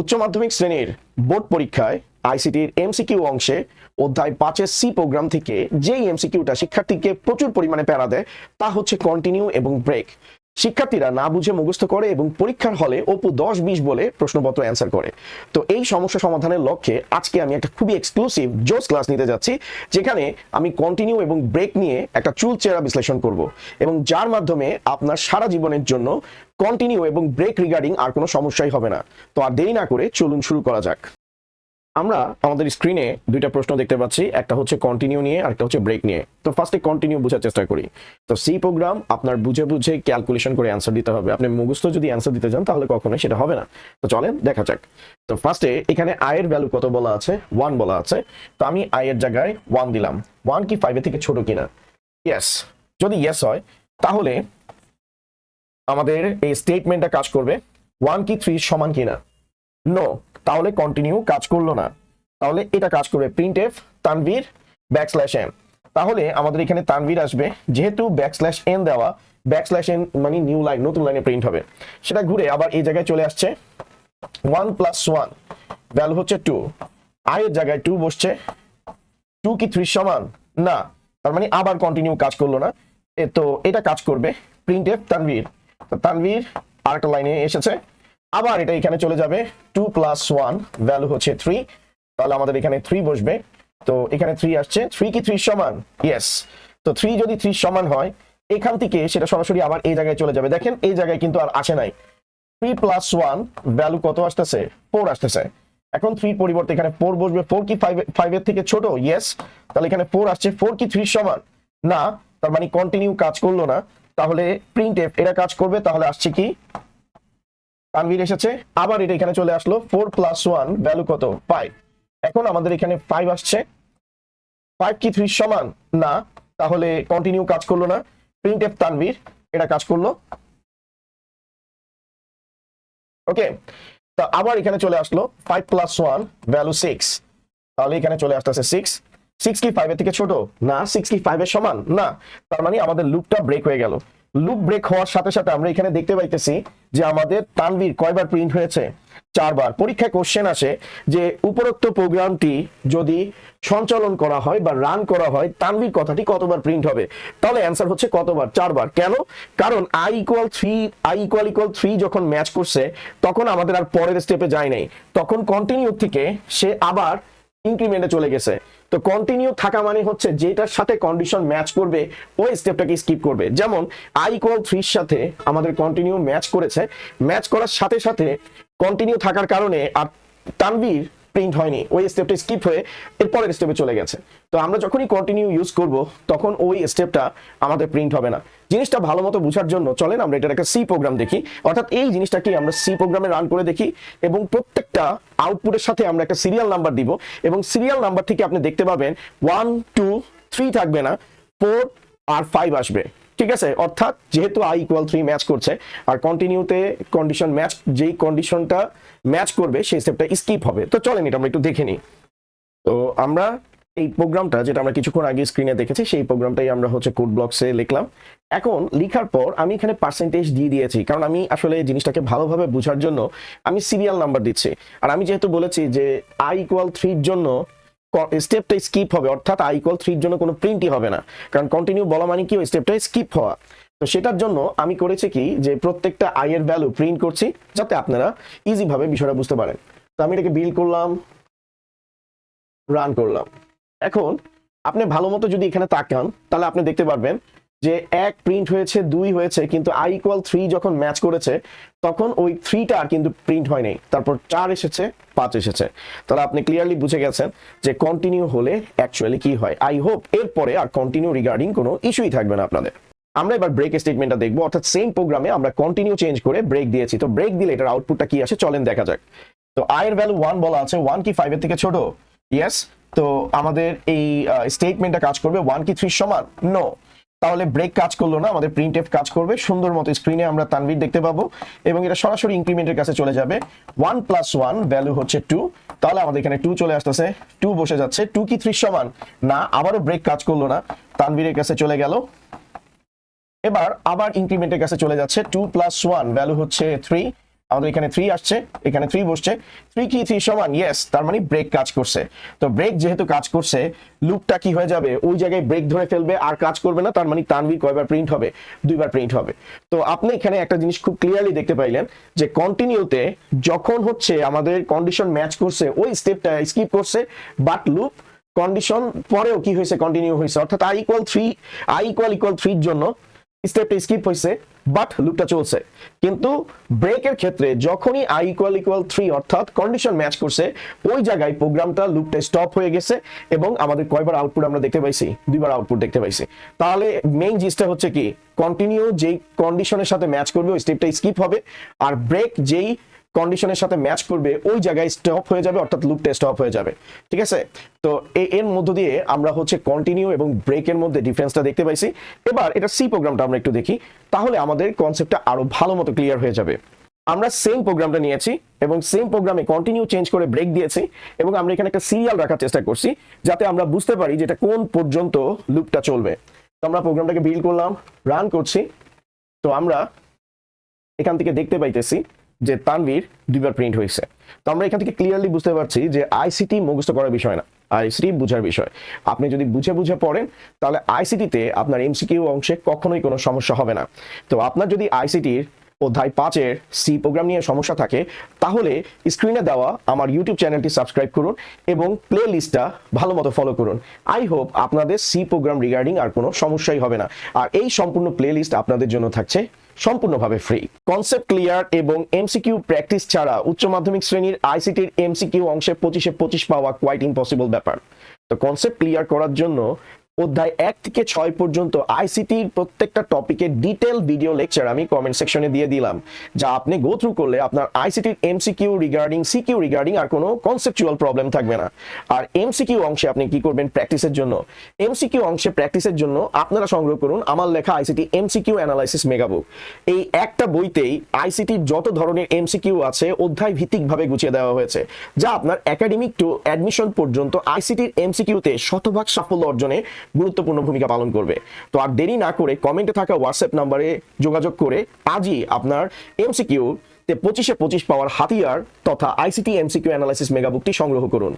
উচ্চ মাধ্যমিক শ্রেণির বোর্ড পরীক্ষায় আইসিটির এমসিকিউ অংশে অধ্যায় পাঁচের সি প্রোগ্রাম থেকে যেই এমসিকিউটা শিক্ষার্থীকে প্রচুর পরিমাণে প্যারা দেয়, তা হচ্ছে কন্টিনিউ এবং ব্রেক শিক্ষার্থীরা না বুঝে মুখস্থ করে এবং পরীক্ষার হলে অপু দশ বিশ বলে প্রশ্নপত্র অ্যান্সার করে। তো এই সমস্যা সমাধানের লক্ষ্যে আজকে আমি একটা খুবই এক্সক্লুসিভ জোস ক্লাস নিতে যাচ্ছি, যেখানে আমি কন্টিনিউ এবং ব্রেক নিয়ে একটা চুল চেরা বিশ্লেষণ করব এবং যার মাধ্যমে আপনার সারা জীবনের জন্য কন্টিনিউ এবং ব্রেক রিগার্ডিং আর কোনো সমস্যাই হবে না। তো আর দেরি না করে চলুন শুরু করা যাক। আমরা আমাদের স্ক্রিনে দুইটা প্রশ্ন দেখতে পাচ্ছি, একটা হচ্ছে কন্টিনিউ নিয়ে আর একটা হচ্ছে ব্রেক নিয়ে। তো ফার্স্টে কন্টিনিউ বোঝার চেষ্টা করি। তো সি প্রোগ্রাম আপনার বুঝে বুঝে ক্যালকুলেশন করে অ্যান্সার দিতে হবে। আপনি মুখস্থ যদি অ্যান্সার দিতে চান, তাহলে কখনোই সেটা হবে না। তো চলেন দেখা যাক। তো ফার্স্টে এখানে আয়ের ভ্যালু কত বলা আছে? ওয়ান বলা আছে। তো আমি আয়ের জায়গায় ওয়ান দিলাম। ওয়ান কি ফাইভের থেকে ছোট কিনা? ইয়েস যদি ইয়েস হয়, তাহলে আমাদের এই স্টেটমেন্টটা কাজ করবে। ওয়ান কি থ্রি সমান কিনা নো? তাহলে কন্টিনিউ কাজ করল না। তাহলে এটা কাজ করবে print F Tanvir backslash N তাহলে আমাদের এখানে তানভীর আসবে। যেহেতু ব্যাকস্ল্যাশ এন দেওয়া ব্যাকস্ল্যাশ এন মানে নিউ লাইন নতুন লাইনে প্রিন্ট হবে। সেটা ঘুরে আবার এই জায়গায় চলে আসছে। ওয়ান প্লাস ওয়ান ভ্যালু হচ্ছে টু আয়ের জায়গায় টু বসছে। টু কি থ্রি সমান? না। তার মানে আবার কন্টিনিউ কাজ করল না। তো এটা কাজ করবে। Print F Tanvir. তানভীর আরেকটা লাইনে এসেছে। আবার এটা এখানে চলে যাবে। টু প্লাস ওয়ান ভ্যালু হচ্ছে থ্রি তাহলে আমাদের এখানে থ্রি বসবে। তো এখানে থ্রি আসছে। থ্রি কি থ্রি সমান? ইয়েস তো থ্রি যদি থ্রি সমান হয়, এখান থেকে সেটা সরাসরি আবার এই জায়গায় চলে যাবে। দেখেন, এই জায়গায় কিন্তু আর আসে নাই। থ্রি প্লাস ওয়ান ভ্যালু কত আসতেছে? ফোর আসতেছে। এখন থ্রির পরিবর্তে এখানে ফোর বসবে। ফোর কি ফাইভ ফাইভের থেকে ছোট? ইয়েস তাহলে এখানে ফোর আসছে। ফোর কি থ্রি সমান? না, তার মানে কন্টিনিউ কাজ করল না। তাহলে প্রিন্ট এফ এটা কাজ করবে, তাহলে আসছে কি? তানভীর এসেছে, আবার এটা এখানে চলে আসলো ফোর প্লাস ওয়ান ভ্যালু কত? ফাইভ এখন আমাদের এখানে ফাইভ আসছে। ফাইভ কি থ্রি সমান? না, তাহলে কন্টিনিউ কাজ করল না। প্রিন্ট এফ তানভীর, এটা কাজ করল। ওকে তা আবার এখানে চলে আসলো five plus one value six তাহলে এখানে চলে আসতেছে সিক্স সিক্স কি ফাইভের থেকে ছোট? না সিক্স কি ফাইভের সমান? না। তার মানে আমাদের লুপটা ব্রেক হয়ে গেল। লুপ ব্রেক হওয়ার সাথে সাথে আমরা এখানে দেখতে পাইতেছি যে আমাদের তানভীর কয়বার প্রিন্ট হয়েছে? চারবার। পরীক্ষায় কোশ্চেন আসে যে উপরোক্ত প্রোগ্রামটি যদি সঞ্চালন করা হয় বা রান করা হয়, তানভীর কথাটি কতবার প্রিন্ট হবে? তাহলে অ্যান্সার হচ্ছে কতবার? চারবার। কেন? কারণ I equal three I equal equal three যখন ম্যাচ করছে, তখন আমাদের আর পরের স্টেপে যায় নাই। তখন কন্টিনিউ থেকে সে আবার ইনক্রিমেন্টে চলে গেছে। তো কন্টিনিউ থাকা মানে হচ্ছে যেটার সাথে কন্ডিশন ম্যাচ করবে, ওই স্টেপটাকে স্কিপ করবে। যেমন আই ইকুয়াল থ্রির সাথে আমাদের কন্টিনিউ ম্যাচ করেছে। ম্যাচ করার সাথে সাথে কন্টিনিউ থাকার কারণে আর তানভীর প্রিন্ট হয়নি, ওই স্টেপটা স্কিপ হয়ে এর পরের স্টেপে চলে গেছে। তো আমরা যখনই কন্টিনিউ ইউজ করব, তখন ওই স্টেপটা আমাদের প্রিন্ট হবে না। জিনিসটা ভালো মতো বোঝার জন্য চলেন আমরা এটার একটা সি প্রোগ্রাম দেখি। অর্থাৎ এই জিনিসটাকে আমরা সি প্রোগ্রামে রান করে দেখি এবং প্রত্যেকটা আউটপুটের সাথে আমরা একটা সিরিয়াল নাম্বার দিব এবং সিরিয়াল নাম্বার থেকে আপনি দেখতে পাবেন ওয়ান টু থ্রি থাকবে না ফোর আর ফাইভ আসবে। ঠিক আছে? অর্থাৎ যেহেতু আই ইকুয়াল থ্রি ম্যাচ করছে, আর কন্টিনিউতে কন্ডিশন ম্যাচ যেই কন্ডিশনটা ম্যাচ করবে, সেই স্টেপটা স্কিপ হবে। তো চলেন এটা আমরা একটু দেখে নিই। তো আমরা এই প্রোগ্রামটা যেটা আমরা কিছুক্ষণ আগে স্ক্রিনে দেখেছি, সেই প্রোগ্রামটাই আমরা হচ্ছে কোড ব্লকসে লিখলাম। এখন লিখার পর আমি এখানে পার্সেন্টেজ দিয়ে দিয়েছি, কারণ আমি আসলে জিনিসটাকে ভালোভাবে বোঝার জন্য আমি সিরিয়াল নাম্বার দিচ্ছি। আর আমি যেহেতু বলেছি যে আই ইকুয়াল থ্রির জন্য স্টেপটা স্কিপ হবে। অর্থাৎ আই থ্রির জন্য কোনো প্রিন্টই হবে না। কারণ কন্টিনিউ বলা মানে কি? ওই স্টেপটা স্কিপ হওয়া। তো সেটার জন্য আমি করেছি কি? যে প্রত্যেকটা আই এর ভ্যালু প্রিন্ট করছি, যাতে আপনারা ইজিভাবে বিষয়টা বুঝতে পারেন। তো আমি এটাকে বিল করলাম রান করলাম। এখন আপনি ভালো মতো যদি এখানে তাকান, তাহলে আপনি দেখতে পারবেন যে এক প্রিন্ট হয়েছে, দুই হয়েছে, কিন্তু আই ইকুয়াল থ্রি যখন ম্যাচ করেছে, তখন ওই থ্রিটা কিন্তু প্রিন্ট হয়নি। তারপর চার এসেছে, পাঁচ এসেছে। তাহলে আপনি ক্লিয়ারলি বুঝে গেছেন যে কন্টিনিউ হলে অ্যাকচুয়ালি কি হয়। আই হোপ এরপরে আর কন্টিনিউ রিগার্ডিং কোনো ইস্যুই থাকবে না আপনাদের। আমরা এবার ব্রেক স্টেটমেন্টটা দেখব। অর্থাৎ সেম প্রোগ্রামে আমরা কন্টিনিউ চেঞ্জ করে ব্রেক দিয়েছি। তো ব্রেক দিলে এটার আউটপুটটা কি আসে? চলেন দেখা যাক। তো আয়ের ভ্যালু ওয়ান বলা আছে। ওয়ান কি ফাইভের থেকে ছোট? ইয়েস তো আমাদের এই স্টেটমেন্টটা কাজ করবে ওয়ান কি থ্রি সমান? নো তাহলে ব্রেক কাজ করল না, আমাদের প্রিন্ট এফ কাজ করবে। সুন্দর মতো স্ক্রিনে আমরা তানভীর দেখতে পাবো এবং এটা সরাসরি ইনক্রিমেন্টের কাছে চলে যাবে। ওয়ান প্লাস ওয়ান ভ্যালু হচ্ছে টু তাহলে আমাদের এখানে টু চলে আসতেছে। টু বসে যাচ্ছে। টু কি থ্রি সমান? না, আবারও ব্রেক কাজ করল না। তানভীরের কাছে চলে গেল। এবার আবার ইনক্রিমেন্টের কাছে চলে যাচ্ছে। টু প্লাস ওয়ান ভ্যালু হচ্ছে থ্রি আমাদের এখানে থ্রি আসছে, এখানে থ্রি বসছে। থ্রি কি থ্রি সমান? ইয়েস তার মানে ব্রেক কাজ করছে। তো ব্রেক যেহেতু কাজ করছে লুপটা কি হয়ে যাবে? ওই জায়গায় ব্রেক ধরে ফেলবে, আর কাজ করবে না, তার মানে তানভীর কয়বার প্রিন্ট হবে? দুইবার প্রিন্ট হবে। তো আপনি এখানে একটা জিনিস খুব ক্লিয়ারলি দেখতে পাইলেন যে কন্টিনিউতে যখন হচ্ছে আমাদের কন্ডিশন ম্যাচ করছে, ওই স্টেপটা স্কিপ করছে বাট লুপ কন্ডিশন পরেও কি হয়েছে? কন্টিনিউ হয়েছে। অর্থাৎ I equal three I equal equal থ্রির জন্য স্টেপটা স্কিপ হয়েছে বাট লুপটা চলছে। কিন্তু ব্রেকের ক্ষেত্রে যখনই আই ইকুয়াল ইকুয়াল থ্রি অর্থাৎ কন্ডিশন ম্যাচ করছে, ওই জায়গায় প্রোগ্রামটা লুপটা স্টপ হয়ে গেছে এবং আমাদের কয়বার আউটপুট আমরা দেখতে পাইছি? দুইবার আউটপুট দেখতে পাইছি। তাহলে মেইন জিনিসটা হচ্ছে কি? কন্টিনিউ যেই কন্ডিশনের সাথে ম্যাচ করবে, ওই স্টেপটা স্কিপ হবে, আর ব্রেক যেই কন্ডিশনের সাথে ম্যাচ করবে, ওই জায়গায় স্টপ হয়ে যাবে, অর্থাৎ লুপটা স্টপ হয়ে যাবে। ঠিক আছে? তো এর মধ্য দিয়ে আমরা হচ্ছে কন্টিনিউ এবং ব্রেকের মধ্যে ডিফারেন্সটা দেখতে পাইছি। এবার এটা সি প্রোগ্রামটা আমরা একটু দেখি, তাহলে আমাদের কনসেপ্টটা আরও ভালো মতো ক্লিয়ার হয়ে যাবে। আমরা সেম প্রোগ্রামটা নিয়েছি এবং সেম প্রোগ্রামে কন্টিনিউ চেঞ্জ করে ব্রেক দিয়েছি এবং আমরা এখানে একটা সিরিয়াল রাখার চেষ্টা করছি, যাতে আমরা বুঝতে পারি যে এটা কোন পর্যন্ত লুপটা চলবে। তো আমরা প্রোগ্রামটাকে বিল্ড করলাম রান করছি। তো আমরা এখান থেকে দেখতে পাইতেছি যে তানভীর দুইবার প্রিন্ট হয়েছে। তো আমরা এখান থেকে ক্লিয়ারলি বুঝতে পারছি যে আইসিটি মুখস্থ করার বিষয় না। আইসিটি বুঝার বিষয়। আপনি যদি বুঝে বুঝে পড়েন, তাহলে আইসিটিতে আপনার এমসিকিউ অংশে কখনোই কোনো সমস্যা হবে না। তো আপনার যদি আইসিটির অধ্যায় পাঁচের সি প্রোগ্রাম নিয়ে সমস্যা থাকে, তাহলে স্ক্রিনে দেওয়া আমার ইউটিউব চ্যানেলটি সাবস্ক্রাইব করুন এবং প্লে লিস্টটা ভালো মতো ফলো করুন। আই হোপ আপনাদের সি প্রোগ্রাম রিগার্ডিং আর কোনো সমস্যাই হবে না। আর এই সম্পূর্ণ প্লে লিস্ট আপনাদের জন্য থাকছে সম্পূর্ণভাবে ফ্রি কনসেপ্ট ক্লিয়ার এবং এমসিকিউ প্র্যাকটিস ছাড়া উচ্চ মাধ্যমিক শ্রেণির আইসিটির এমসিকিউ অংশে পঁচিশে পঁচিশ পাওয়া কোয়াইট ইম্পসিবল ব্যাপার। তো কনসেপ্ট ক্লিয়ার করার জন্য অধ্যায় এক থেকে ছয় পর্যন্ত আইসিটির প্রত্যেকটা টপিকের ডিটেল ভিডিও লেকচার আমি কমেন্ট সেকশনে দিয়ে দিলাম, যা আপনি গো থ্রু করলে আপনার আইসিটির এমসিকিউ রিগার্ডিং সিকিউ রিগার্ডিং আর কোনো কনসেপচুয়াল প্রবলেম থাকবে না। আর এমসিকিউ অংশে আপনি কি করবেন প্র্যাকটিসের জন্য? এমসিকিউ অংশে প্র্যাকটিসের জন্য আপনারা সংগ্রহ করুন আমার লেখা আইসিটি এমসিকিউ অ্যানালাইসিস মেগাবুক এই একটা বইতেই আইসিটির যত ধরনের এমসিকিউ আছে অধ্যায় ভিত্তিকভাবে গুছিয়ে দেওয়া হয়েছে, যা আপনার একাডেমিক টু অ্যাডমিশন পর্যন্ত আইসিটির এমসিকিউতে শতভাগ সাফল্য অর্জনে গুরুত্বপূর্ণ ভূমিকা পালন করবে। তো আর দেরি না করে কমেন্টে থাকা হোয়াটসঅ্যাপ নাম্বারে যোগাযোগ করে আজই আপনার এমসিকিউ তে পঁচিশে পঁচিশ পাওয়ার হাতিয়ার তথা আইসিটি এমসিকিউ অ্যানালাইসিস মেগাবুকটি সংগ্রহ করুন।